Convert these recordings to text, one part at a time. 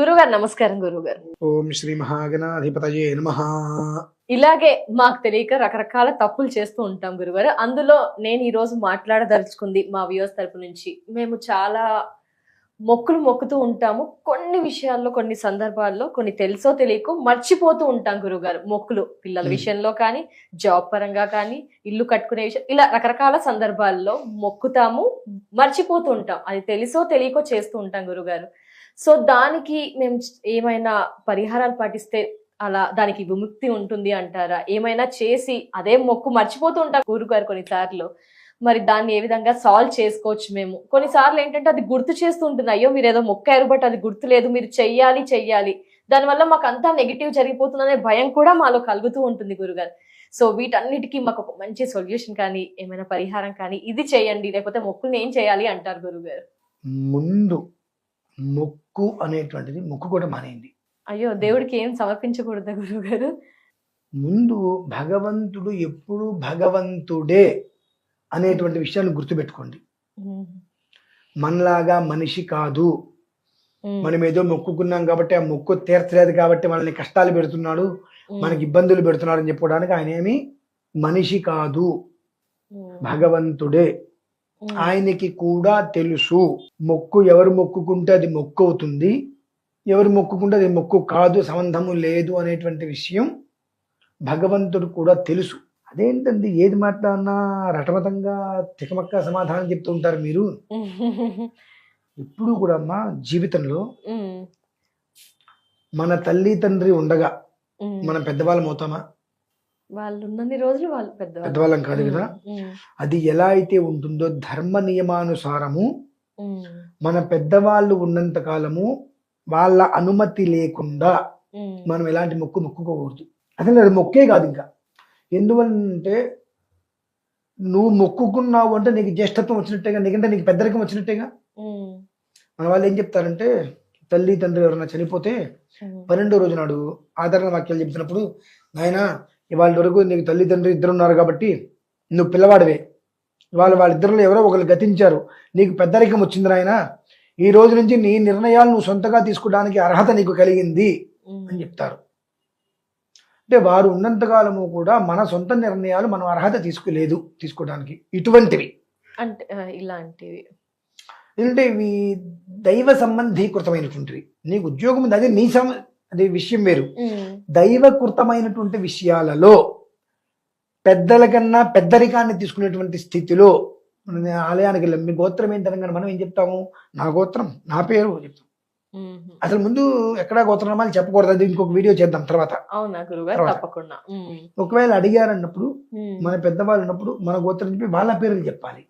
గురుగారు నమస్కారం గురుగారు. ఓం శ్రీ మహాగణాధిపతయే నమ. ఇలాగే మాకు తెలియక రకరకాల తప్పులు చేస్తూ ఉంటాం గురుగారు. అందులో నేను ఈ రోజు మాట్లాడదలుచుకుంది మా వ్యూస్ తరపు నుంచి. మేము చాలా మొక్కులు మొక్కుతూ ఉంటాము. కొన్ని విషయాల్లో కొన్ని సందర్భాల్లో కొన్ని తెలుసో తెలియకో మర్చిపోతూ ఉంటాం గురుగారు. మొక్కులు పిల్లల. విషయంలో కానీ జాబ్ పరంగా కానీ ఇల్లు కట్టుకునే విషయం ఇలా రకరకాల సందర్భాల్లో మొక్కుతాము మర్చిపోతూ ఉంటాం. అది తెలుసో తెలియకో చేస్తూ ఉంటాం గురుగారు. సో దానికి మేము ఏమైనా పరిహారాలు పాటిస్తే అలా దానికి విముక్తి ఉంటుంది అంటారా? ఏమైనా చేసి అదే మొక్కు మర్చిపోతూ ఉంటాం గురుగారు కొన్నిసార్లు. మరి దాన్ని ఏ విధంగా సాల్వ్ చేసుకోవచ్చు మేము? కొన్నిసార్లు ఏంటంటే అది గుర్తు చేస్తూ ఉంటుంది. అయ్యో మీరు ఏదో మొక్కారు బట్ అది గుర్తు లేదు మీరు చెయ్యాలి చెయ్యాలి. దానివల్ల మాకు అంతా నెగిటివ్ జరిగిపోతుందనే భయం కూడా మాలో కలుగుతూ ఉంటుంది గురుగారు. సో వీటన్నిటికీ మాకు ఒక మంచి సొల్యూషన్ కానీ ఏమైనా పరిహారం కానీ ఇది చేయండి లేకపోతే మొక్కుల్ని ఏం చేయాలి అంటారు గురుగారు? ముందు మొక్కు అనేటువంటిది మొక్కు కూడా మానేయండి. అయ్యో దేవుడికి ఏం సమర్పించకూడదా గురుగారు ముందు భగవంతుడు ఎప్పుడు భగవంతుడే అనేటువంటి విషయాన్ని గుర్తుపెట్టుకోండి. మనలాగా మనిషి కాదు. మనం ఏదో మొక్కుకున్నాం కాబట్టి ఆ మొక్కు తీర్చలేదు కాబట్టి మనల్ని కష్టాలు పెడుతున్నాడు మనకి ఇబ్బందులు పెడుతున్నాడు అని చెప్పుకోవడానికి ఆయన ఏమి మనిషి కాదు. భగవంతుడే. ఆయనకి కూడా తెలుసు. మొక్కు ఎవరు మొక్కుకుంటే అది మొక్కు అవుతుంది. ఎవరు మొక్కుకుంటే అది మొక్కు కాదు సంబంధము లేదు అనేటువంటి విషయం భగవంతుడు కూడా తెలుసు. అదేంటండి ఏది మాట్లాడినా రటమతంగా తికమక్క సమాధానం చెప్తూ ఉంటారు మీరు. ఇప్పుడు కూడా అమ్మా జీవితంలో మన తల్లి తండ్రి ఉండగా మనం పెద్దవాళ్ళం అవుతామా? వాళ్ళు ఉన్నన్ని రోజులు వాళ్ళు పెద్ద పెద్దవాళ్ళం కాదు కదా? అది ఎలా అయితే ఉంటుందో ధర్మ నియమానుసారము మన పెద్దవాళ్ళు ఉన్నంత కాలము వాళ్ళ అనుమతి లేకుండా మనం ఎలాంటి మొక్కు మొక్కుకోకూడదు. అసలు అది మొక్కే కాదు ఇంకా. ఎందువల్లంటే నువ్వు మొక్కుకున్నావు అంటే నీకు జ్యేష్ఠత్వం వచ్చినట్టేగా నీకంటే నీకు పెద్దరికం వచ్చినట్టేగా? మన వాళ్ళు ఏం చెప్తారంటే తల్లి తండ్రి ఎవరైనా చనిపోతే పన్నెండో రోజు నాడు ఆదరణ వాక్యాలు చెప్తున్నప్పుడు నాయన ఇవాళ వరకు నీకు తల్లి తండ్రి ఇద్దరు ఉన్నారు కాబట్టి నువ్వు పిల్లవాడివే. ఇవాళ వాళ్ళిద్దరిలో ఎవరో ఒకరు గతించారు. నీకు పెద్దరికం వచ్చింది నాయన. ఈ రోజు నుంచి నీ నిర్ణయాలు నువ్వు సొంతగా తీసుకోవడానికి అర్హత నీకు కలిగింది అని చెప్తారు. అంటే వారు ఉన్నంతకాలము కూడా మన సొంత నిర్ణయాలు మనం అర్హత తీసుకోలేదు తీసుకోవడానికి. ఇటువంటివి. అంటే ఇలాంటివి. ఎందుకంటే ఇవి దైవ సంబంధీకృతమైనటువంటివి. నీకు ఉద్యోగం ఉంది అది నీ సమ అది విషయం వేరు. దైవకృతమైనటువంటి విషయాలలో పెద్దల కన్నా పెద్దరికాన్ని తీసుకునేటువంటి స్థితిలో మన ఆలయానికి వెళ్ళాం. మీ గోత్రం ఏంటనగానే మనం ఏం చెప్తాము? నా గోత్రం నా పేరు చెప్తాం. అసలు ముందు ఎక్కడా గోత్రనామాలు చెప్పకూడదు. అది ఇంకొక వీడియో చేద్దాం తర్వాత. తప్పకుండా. ఉమ్. ఒకవేళ అడిగారన్నప్పుడు. మన పెద్దవాళ్ళు ఉన్నప్పుడు మన గోత్రం చెప్పి వాళ్ళ పేర్లు చెప్పాలి.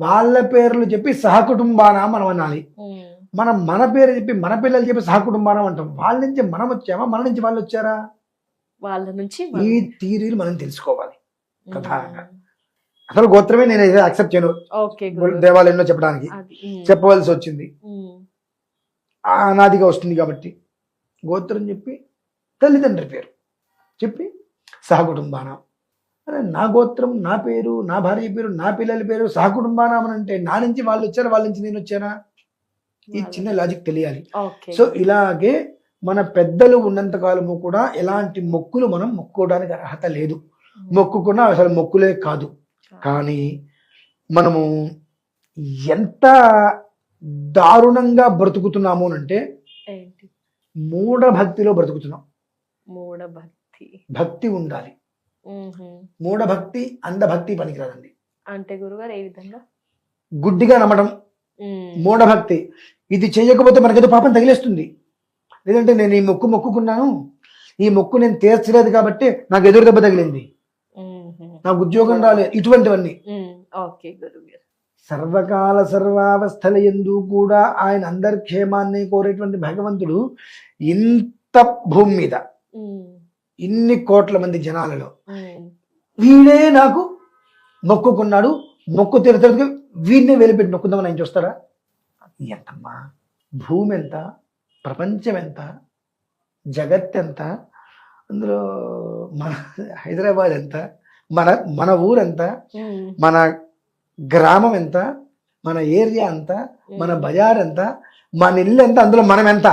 వాళ్ళ పేర్లు చెప్పి సహకుటుంబానా మనం అనాలి. మనం మన పేరు చెప్పి మన పిల్లలు చెప్పి సహకుటుంబానం అంటాం. వాళ్ళ నుంచి మనం వచ్చామా? మన నుంచి వాళ్ళు వచ్చారా? వాళ్ళ నుంచి ఈ థీరీలు మనం తెలుసుకోవాలి. ప్రధానంగా. అసలు గోత్రమే నేను ఏదో అక్సెప్ట్ చేయను. ఓకే గురుగారు. దేవాలయంలో చెప్పడానికి. చెప్పవలసి వచ్చింది. అనాదిగా వస్తుంది కాబట్టి గోత్రం చెప్పి తల్లిదండ్రి పేరు చెప్పి సహకుటుంబానం. అరే నా గోత్రం నా పేరు నా భార్య పేరు నా పిల్లల పేరు సహకుటుంబానం అని అంటే నా నుంచి వాళ్ళు వచ్చారా? వాళ్ళ నుంచి నేను వచ్చానా? ఈ చిన్న లాజిక్ తెలియాలి. సో ఇలాగే మన పెద్దలు ఉన్నంత కాలము కూడా ఎలాంటి మొక్కులు మనం మొక్కుకోవడానికి అర్హత లేదు. మొక్కుకున్నా అసలు మొక్కులే కాదు. కానీ మనము ఎంత దారుణంగా బ్రతుకుతున్నాము అంటే ఏంటి? మూఢ భక్తిలో బ్రతుకుతున్నాం. మూఢ భక్తి ఉండాలి. ఉహు. మూఢ భక్తి అంధభక్తి పనికిరాదండి. అంటే గురుగారు ఏ విధంగా? గుడ్డిగా నమ్మడం ఉమ్. మూఢ భక్తి ఇది చేయకపోతే మనకేదో పాపం తగిలేస్తుంది. లేదంటే నేను ఈ మొక్కు మొక్కుకున్నాను. ఈ మొక్కు నేను తీర్చలేదు కాబట్టి నాకు ఎదురు దెబ్బ తగిలింది. నాకు ఉద్యోగం రాలేదు. ఇటువంటివన్నీ. సర్వకాల సర్వావస్థల ఎందు కూడా ఆయన అందరి క్షేమాన్ని కోరేటువంటి భగవంతుడు ఇంత భూమి మీద. ఇన్ని కోట్ల మంది జనాలలో. వీడే నాకు మొక్కుకున్నాడు. మొక్కు తీరుతుంది వీడినే వెలిపెట్టి నొక్కుందామని ఆయన చూస్తాడా? ఎంతమ్మా భూమి ఎంత ప్రపంచం ఎంత జగత్ ఎంత అందులో మన హైదరాబాద్ ఎంత మన మన ఊరెంత ఉమ్. మన గ్రామం ఎంత మన ఏరియా ఎంత మన బజార్ ఎంత మన ఇల్లు ఎంత అందులో మనం ఎంత?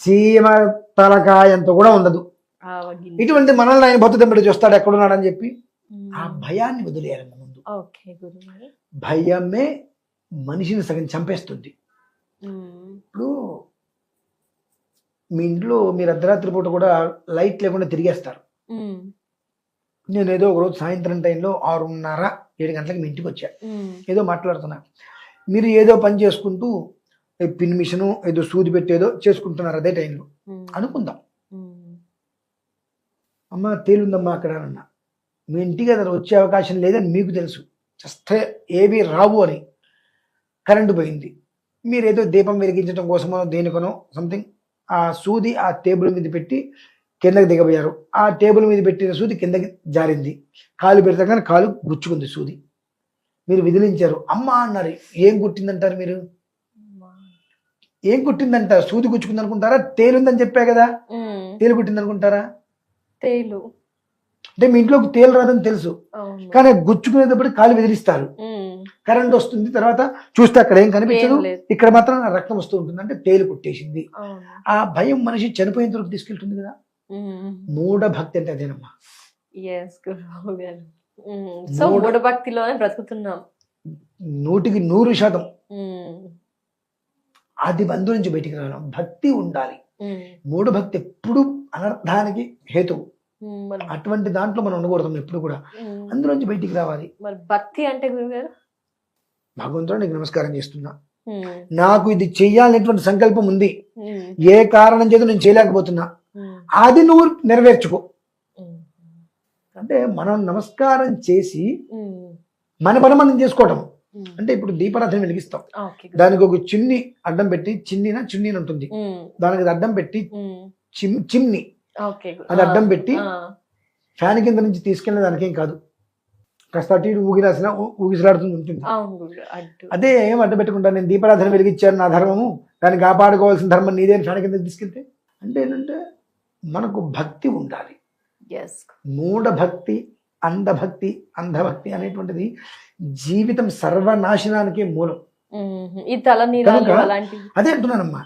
చీమ తలకాయ ఎంత కూడా ఉండదు. ఇటువంటి మనల్ని ఆయన బతుదెంబడి చూస్తాడు ఎక్కడున్నాడని చెప్పి ఆ భయాన్ని గురుగారు భయమే మనిషిని సగం చంపేస్తుంది. ఇప్పుడు మీ ఇంట్లో మీరు అర్ధరాత్రి పూట కూడా లైట్ లేకుండా తిరిగేస్తారు. నేను ఏదో ఒకరోజు సాయంత్రం టైంలో ఆరున్నర ఏడు గంటలకు మీ ఇంటికి వచ్చా. ఏదో మాట్లాడుతున్నా. మీరు ఏదో పని చేసుకుంటూ పిన్ మిషను ఏదో సూది పెట్టేదో చేసుకుంటున్నారు అదే టైంలో. అనుకుందాం. అమ్మ తేలుందమ్మా అక్కడ అన్న. మీ ఇంటికి అతను వచ్చే అవకాశం లేదని మీకు తెలుసు. చస్తే ఏవి రావు అని కరెంటు పోయింది. మీరు ఏదో దీపం వెలిగించడం కోసమో దేనికనో సంథింగ్ ఆ సూది ఆ టేబుల్ మీద పెట్టి కిందకి దిగబోయారు. ఆ టేబుల్ మీద పెట్టిన సూది కిందకి జారింది. కాలు పెడతాగానే కాలు గుచ్చుకుంది సూది. మీరు విదిలించారు. అమ్మ అన్నారు ఏం కుట్టిందంటారు మీరు? ఏం కుట్టిందంట సూది గుచ్చుకుంది అనుకుంటారా తేలుందని చెప్పా కదా. తేలు కుట్టింది అనుకుంటారా తేలు. అంటే మీ ఇంట్లోకి తేలు రాదని తెలుసు. కానీ గుచ్చుకునేటప్పుడు కాలు వెదిలిస్తారు. కరెంట్ వస్తుంది తర్వాత చూస్తే అక్కడ ఏం కనిపించదు. ఇక్కడ మాత్రం రక్తం వస్తూ ఉంటుంది. అంటే తేలు కుట్టేసింది. ఆ భయం మనిషి చనిపోయేంత వరకు తీసుకెళ్తుంది కదా. మూఢ భక్తి అంటే అదేనమ్మా. సో బ్రతుకుతున్నాం. నూటికి నూరు శాతం. అది బంధు నుంచి బయటికి రావడం. భక్తి ఉండాలి. ఉమ్. మూఢ భక్తి ఎప్పుడు అనర్థానికి హేతువు. అటువంటి దాంట్లో మనం ఉండకూడదు ఎప్పుడు కూడా. అందులోంచి బయటికి రావాలి మరి భక్తి అంటే గురుగారు భగవంతుడు నీకు నమస్కారం చేస్తున్నా. నాకు ఇది చెయ్యాలనేటువంటి సంకల్పం ఉంది. ఏ కారణం చేత నేను చేయలేకపోతున్నా. అది నువ్వు నెరవేర్చుకో. అంటే మనం నమస్కారం చేసి. మన పని మనం చేసుకోవటం. అంటే ఇప్పుడు దీపారాధన వెలిగిస్తాం. దానికి ఒక చిన్ని అడ్డం పెట్టి చిన్నిన చిన్ని ఉంటుంది. దానికి అడ్డం పెట్టి. చిమ్ చిమ్ని. అది. అడ్డం పెట్టి. ఫ్యాన్ కింద నుంచి తీసుకెళ్ళిన దానికేం కాదు. కాస్త అటు ఇటు ఊగిరాసిన ఊగిసలాడుతుంది ఉంటుంది. అదే ఏం అడ్డం పెట్టుకుంటా నేను దీపారాధన వెలిగించాను నా ధర్మము దాన్ని కాపాడుకోవాల్సిన ధర్మం నీదే ఫ్యాన్ కింద తీసుకెళ్తే అంటే ఏంటంటే మనకు భక్తి ఉండాలి. ఎస్ మూఢ భక్తి అంధభక్తి అంధభక్తి అనేటువంటిది జీవితం సర్వనాశనానికి మూలం. ఈ తల అదే అంటున్నానమ్మా.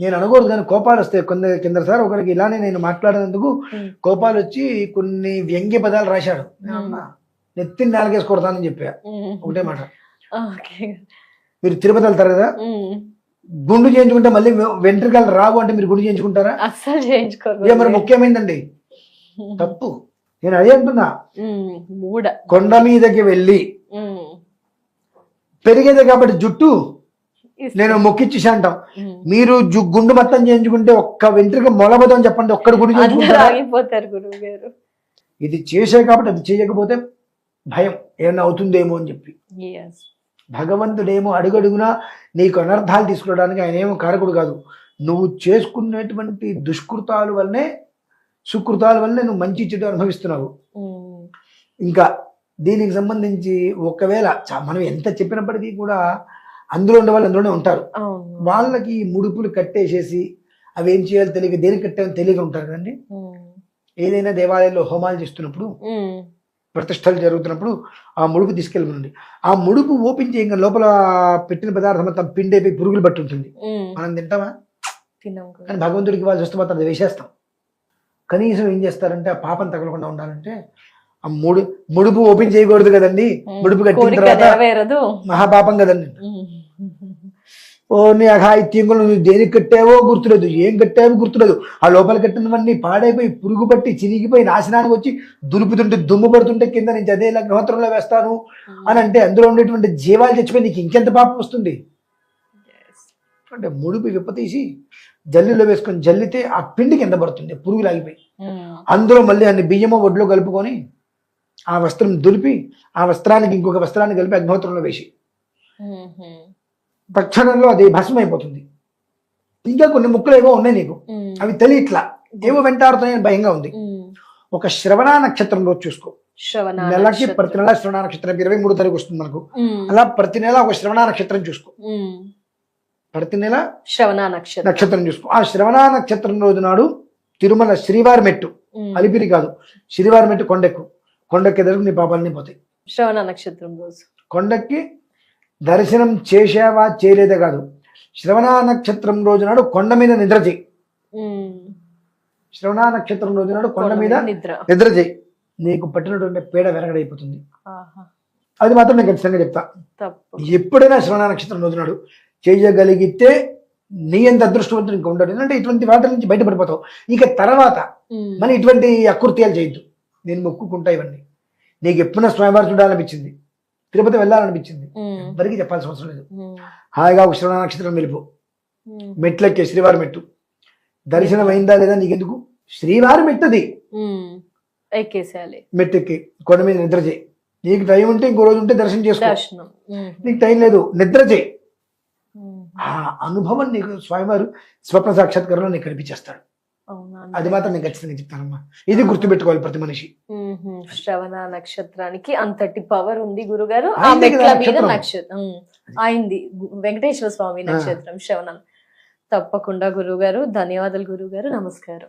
నేను అనకూడదు కానీ కోపాలు వస్తాయి. కొంద కిందసారి ఒకరికి ఇలానే నేను మాట్లాడినందుకు. కోపాలు వచ్చి కొన్ని వ్యంగ్య పదాలు రాశాడు. నెత్తిని నాలుగేసి కొడతానని చెప్పా. ఒకటే మాట. మీరు తిరుపతి వెళ్తారు కదా. గుండు చేయించుకుంటే మళ్ళీ వెంట్రుకలు రావు అంటే మీరు గుండు చేయించుకుంటారా? అస్సలు చేయించుకోరు మరి ముఖ్యమైనదండి తప్పు. నేను అదే అంటున్నా. కొండ మీదకి వెళ్ళి. పెరిగేదే కాబట్టి జుట్టు నేను మొక్కిచ్చేసి అంటాం. మీరు గుండు మొత్తం చేయించుకుంటే ఒక్క వెంట్రుక మొలబోదాం చెప్పండి. ఒక్కడు గుండు ఇది చేసే కాబట్టి అది చేయకపోతే భయం. ఏమన్నా అవుతుందేమో అని చెప్పి. భగవంతుడేమో అడుగడుగునా నీకు అనర్థాలు తీసుకురావడానికి ఆయన ఏమో కారకుడు కాదు. నువ్వు చేసుకున్నటువంటి దుష్కృతాల వల్లనే సుకృతాల వల్లనే నువ్వు మంచి చెడు అనుభవిస్తున్నావు. ఇంకా దీనికి సంబంధించి ఒకవేళ మనం ఎంత చెప్పినప్పటికీ కూడా అందులో ఉండే వాళ్ళు అందులోనే ఉంటారు వాళ్ళకి ముడుపులు కట్టేసేసి అవి ఏం చేయాలో తెలియక దేనికి కట్టామని తెలియక ఉంటారు కదండి. ఏదైనా దేవాలయంలో హోమాలు చేస్తున్నప్పుడు. ప్రతిష్టలు జరుగుతున్నప్పుడు ఆ ముడుపు తీసుకెళ్ళమనండి ఆ ముడుపు ఓపెన్ చేయంగా లోపల పెట్టిన పదార్థం మొత్తం పిండి అయిపోయి పురుగులు పట్టి ఉంటుంది. మనం తింటామా. కానీ భగవంతుడికి వాళ్ళు చూస్తే మాత్రం అది వేసేస్తాం కనీసం ఏం చేస్తారంటే ఆ పాపం తగలకుండా ఉండాలంటే ఆ ముడు ముడుపు ఓపెన్ చేయకూడదు కదండి. ముడుపు కట్టిన తర్వాత మహాపాపం కదండి. ఓ నీ అఘాయిత్యంగా నువ్వు దేనికి కట్టావో గుర్తులేదు ఏం కట్టావో గుర్తులేదు ఆ లోపల కట్టినవన్నీ పాడైపోయి పురుగు పట్టి చినిగిపోయి నాశనానికి వచ్చి దులుపుతుంటే దుమ్ము పడుతుంటే కింద నుంచి అదే గృహత్రంలో వేస్తాను అని అంటే అందులో ఉండేటువంటి జీవాలు చచ్చిపోయి నీకు ఇంకెంత పాపం వస్తుంది. అంటే ముడుపు విప్పతీసి జల్లిలో వేసుకొని జల్లితే ఆ పిండి కింద పడుతుంది పురుగులు ఆగిపోయి. అందులో మళ్ళీ అన్ని బియ్యమో ఒడ్లో కలుపుకొని ఆ వస్త్రం దులిపి ఆ వస్త్రానికి ఇంకొక వస్త్రాన్ని కలిపి అగ్నిహోత్రంలో వేసి. తక్షణంలో అది భస్మం అయిపోతుంది ఇంకా కొన్ని ముక్కలు ఏవో ఉన్నాయి నీకు. అవి తెలియట్లా ఏవో వెంటాడుతున్నాయని భయంగా ఉంది. ఒక శ్రవణ నక్షత్రం రోజు చూసుకో నెలకి. ప్రతి నెల శ్రవణ నక్షత్రం ఇరవై మూడు తారీఖు వస్తుంది మనకు. అలా ప్రతి నెల ఒక శ్రవణ నక్షత్రం చూసుకో. ప్రతి నెల శ్రవణ నక్షత్రం. నక్షత్రం చూసుకో. ఆ శ్రవణ నక్షత్రం రోజు నాడు తిరుమల శ్రీవారి మెట్టు. అలిపిరి కాదు. శ్రీవారి మెట్టు కొండెక్కు. కొండెక్కి ఎదురు నీ పాపాలన్నీ పోతాయి. శ్రవణ నక్షత్రం రోజు. కొండెక్కి దర్శనం చేసావా చేయలేదా కాదు. శ్రవణ నక్షత్రం రోజు నాడు కొండ మీద నిద్ర చేయి. శ్రవణ నక్షత్రం రోజు నాడు కొండ మీద నిద్ర. చేయి నీకు పట్టినటువంటి పేడ వెనగడైపోతుంది ఆహా. అది మాత్రం నేను ఖచ్చితంగా చెప్తా. ఎప్పుడైనా శ్రవణ నక్షత్రం రోజు నాడు చేయగలిగితే నీ ఎంత అదృష్టవంతుడు ఇంకా ఉండడు. ఎందుకంటే ఇటువంటి వాటి నుంచి బయటపడిపోతావు. ఇక తర్వాత. మన ఇటువంటి అకృత్యాలు చేయొద్దు. నేను మొక్కుకుంటా ఇవన్నీ. నీకు ఎప్పుడైనా స్వయంవారం చూడాలనిపించింది. తిరుపతి వెళ్ళాలనిపించింది. ఎవరికి చెప్పాల్సిన అవసరం లేదు. హాయిగా శ్రవణ నక్షత్రం వెళ్ళిపో. మెట్లెక్కే శ్రీవారి మెట్టు దర్శనం అయిందా లేదా నీకెందుకు శ్రీవారి మెట్టుది. ఎక్కేసేయాలి మెట్టెక్కి కొండ మీద నిద్ర చేయి నీకు టైం ఉంటే ఇంకో రోజు ఉంటే దర్శనం చేసుకో. నీకు టైం లేదు నిద్ర చేయి. ఆ అనుభవం నీకు స్వయంవారు స్వప్న సాక్షాత్కారంలో నీకు కనిపించేస్తాడు అది మాత్రం నేను ఖచ్చితంగా చెప్తానమ్మా. ఇది గుర్తుపెట్టుకోవాలి ప్రతి మనిషి. శ్రవణ నక్షత్రానికి అంతటి పవర్ ఉంది గురుగారు. నక్షత్రం. అయింది. వెంకటేశ్వర స్వామి. నక్షత్రం. శ్రవణం. తప్పకుండా గురుగారు. ధన్యవాదాలు గురుగారు. నమస్కారం.